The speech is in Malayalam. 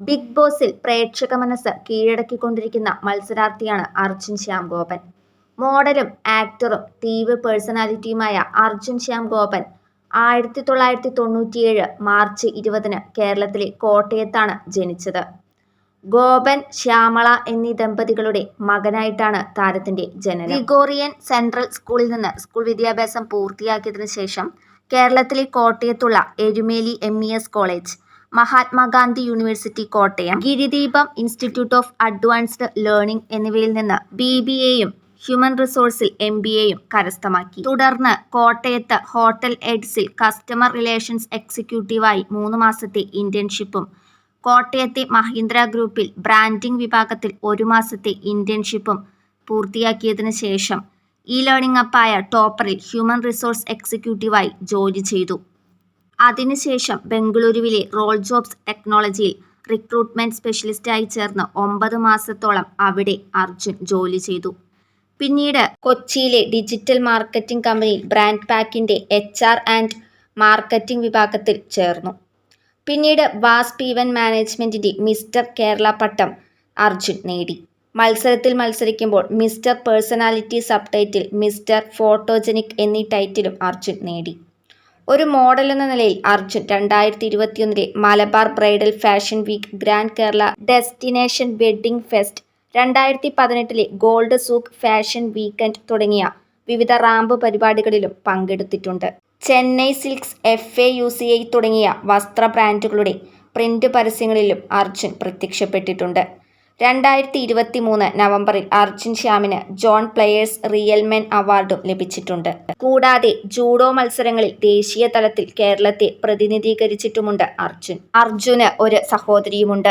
ബിഗ് ബോസിൽ പ്രേക്ഷക മനസ്സ് കീഴടക്കിക്കൊണ്ടിരിക്കുന്ന മത്സരാർത്ഥിയാണ് അർജുൻ ശ്യാം ഗോപൻ മോഡലും ആക്ടറും ടി വി പേഴ്സണാലിറ്റിയുമായ അർജുൻ ശ്യാം ഗോപൻ ആയിരത്തി തൊള്ളായിരത്തി തൊണ്ണൂറ്റിയേഴ് മാർച്ച് ഇരുപതിന് കേരളത്തിലെ കോട്ടയത്താണ് ജനിച്ചത്. ഗോപൻ ശ്യാമള എന്നീ ദമ്പതികളുടെ മകനായിട്ടാണ് താരത്തിന്റെ ജനനം. ഗ്രിഗോറിയൻ സെൻട്രൽ സ്കൂളിൽ നിന്ന് സ്കൂൾ വിദ്യാഭ്യാസം പൂർത്തിയാക്കിയതിനു ശേഷം കേരളത്തിലെ കോട്ടയത്തുള്ള Erumeli M college Mahatma Gandhi university Kottayam Girideepam institute of advanced learning എന്നിവയിൽ നിന്ന് ബി ബി എയും ഹ്യൂമൻ റിസോഴ്സിൽ എം ബി എയും കരസ്ഥമാക്കി. തുടർന്ന് കോട്ടയത്ത് ഹോട്ടൽ എഡ്സിൽ കസ്റ്റമർ റിലേഷൻസ് എക്സിക്യൂട്ടീവായി മൂന്ന് മാസത്തെ ഇന്റേൺഷിപ്പും കോട്ടയത്തെ മഹീന്ദ്ര ഗ്രൂപ്പിൽ ബ്രാൻഡിംഗ് വിഭാഗത്തിൽ ഒരു മാസത്തെ ഇന്റേൺഷിപ്പും പൂർത്തിയാക്കിയതിനു ശേഷം ഇ ലേണിംഗ് അപ്പായ ടോപ്പറിൽ ഹ്യൂമൻ റിസോഴ്സ് എക്സിക്യൂട്ടീവായി ജോലി ചെയ്തു. അതിനുശേഷം ബംഗളൂരുവിലെ റോൾ ജോബ്സ് ടെക്നോളജിയിൽ റിക്രൂട്ട്മെന്റ് സ്പെഷ്യലിസ്റ്റായി ചേർന്ന് ഒമ്പത് മാസത്തോളം അവിടെ അർജുൻ ജോലി ചെയ്തു. പിന്നീട് കൊച്ചിയിലെ ഡിജിറ്റൽ മാർക്കറ്റിംഗ് കമ്പനിയിൽ ബ്രാൻഡ് പാക്കിന്റെ എച്ച് ആർ ആൻഡ് മാർക്കറ്റിംഗ് വിഭാഗത്തിൽ ചേർന്നു. പിന്നീട് വാസ്പ് ഈവന്റ് മാനേജ്മെന്റിന്റെ മിസ്റ്റർ കേരള പട്ടം അർജുൻ നേടി. മത്സരത്തിൽ മത്സരിക്കുമ്പോൾ mister personality sub title mister photogenic എന്നീ ടൈറ്റിലും അർജുൻ നേടി. ഒരു മോഡൽ എന്ന നിലയിൽ അർജുൻ രണ്ടായിരത്തി ഇരുപത്തിയൊന്നിലെ Malabar bridal fashion week grand Kerala destination wedding fest രണ്ടായിരത്തി പതിനെട്ടിലെ ഗോൾഡ് സൂക്ക് ഫാഷൻ വീക്കെൻഡ് തുടങ്ങിയ വിവിധ റാമ്പ് പരിപാടികളിലും പങ്കെടുത്തിട്ടുണ്ട്. Chennai silks F A U C I തുടങ്ങിയ വസ്ത്ര ബ്രാൻഡുകളുടെ പ്രിന്റ് പരസ്യങ്ങളിലും അർജുൻ പ്രത്യക്ഷപ്പെട്ടിട്ടുണ്ട്. രണ്ടായിരത്തി ഇരുപത്തി മൂന്ന് നവംബറിൽ അർജുൻ ശ്യാമിന് ജോൺ പ്ലെയേഴ്സ് റിയൽമെൻ അവാർഡും ലഭിച്ചിട്ടുണ്ട്. കൂടാതെ ജൂഡോ മത്സരങ്ങളിൽ ദേശീയ തലത്തിൽ കേരളത്തെ പ്രതിനിധീകരിച്ചിട്ടുമുണ്ട് അർജുൻ. അർജുന് ഒരു സഹോദരിയുമുണ്ട്.